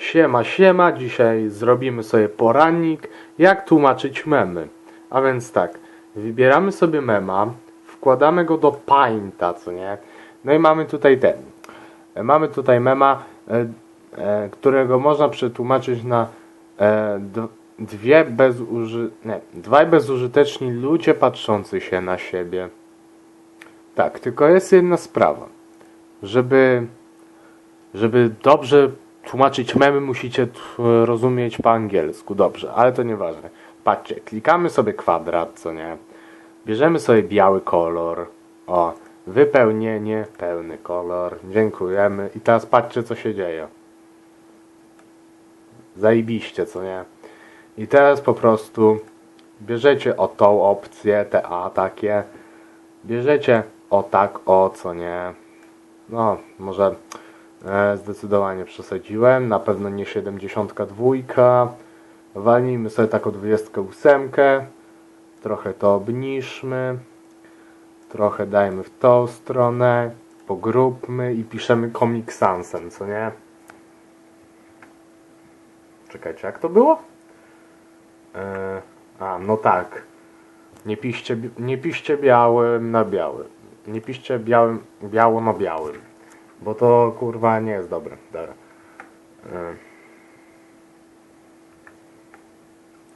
Siema, siema, dzisiaj zrobimy sobie porannik, jak tłumaczyć memy. A więc tak, wybieramy sobie mema, wkładamy go do Painta, co nie? No i mamy tutaj ten. E, Mamy tutaj mema, e, e, którego można przetłumaczyć na e, dwie bezuży... nie, dwaj bezużyteczni ludzie patrzący się na siebie. Tak, tylko jest jedna sprawa. Żeby żeby dobrze tłumaczyć memy, musicie rozumieć po angielsku. Dobrze, ale to nieważne. Patrzcie, klikamy sobie kwadrat, co nie? Bierzemy sobie biały kolor. O, wypełnienie, pełny kolor. Dziękujemy. I teraz patrzcie, co się dzieje. Zajebiście, co nie? I teraz po prostu bierzecie o tą opcję, te A takie. Bierzecie o tak, o co nie. No, może zdecydowanie przesadziłem. Na pewno nie 72. Walnijmy sobie taką 28. Trochę to obniżmy. Trochę dajmy w tą stronę. Pogróbmy i piszemy Comic Sansem, co nie? Czekajcie, jak to było? E, a, no tak. Nie piszcie, nie piszcie białym na białym. Nie piszcie białym, biało na białym. Bo to kurwa nie jest dobre. Dobra. E.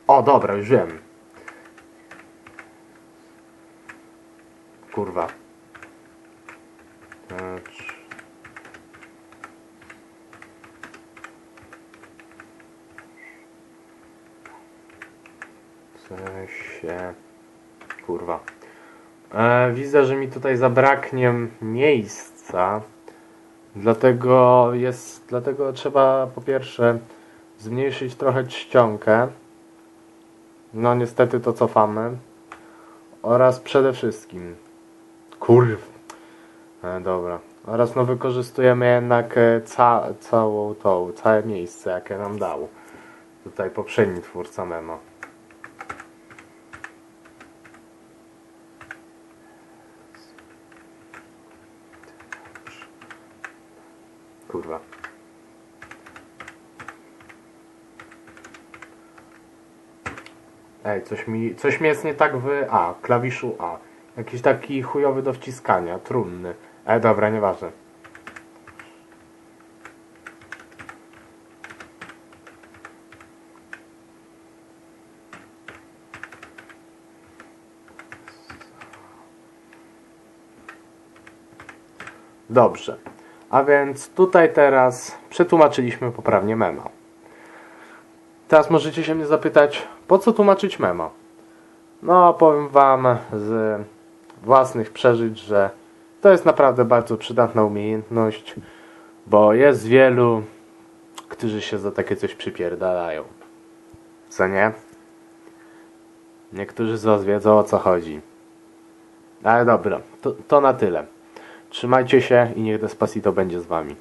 O, dobra, już wiem. Kurwa. E, trz- W sensie... Kurwa. E, widzę, że mi tutaj zabraknie miejsca. Dlatego jest, dlatego trzeba po pierwsze zmniejszyć trochę czcionkę. No niestety to cofamy. Oraz przede wszystkim kurw. E, dobra. Oraz no wykorzystujemy jednak e, ca, całą tą, całe miejsce jakie nam dał. Tutaj poprzedni twórca memo. Kurwa. Ej, coś mi, coś mi jest nie tak w A, klawiszu A. Jakiś taki chujowy do wciskania, trudny. E, dobra, nieważne. Dobrze. A więc tutaj teraz przetłumaczyliśmy poprawnie mema. Teraz możecie się mnie zapytać, po co tłumaczyć mema? No, powiem wam z własnych przeżyć, że to jest naprawdę bardzo przydatna umiejętność, bo jest wielu, którzy się za takie coś przypierdalają. Co nie? Niektórzy z was wiedzą o co chodzi. Ale dobra, to, to na tyle. Trzymajcie się i niech Despacito będzie z wami.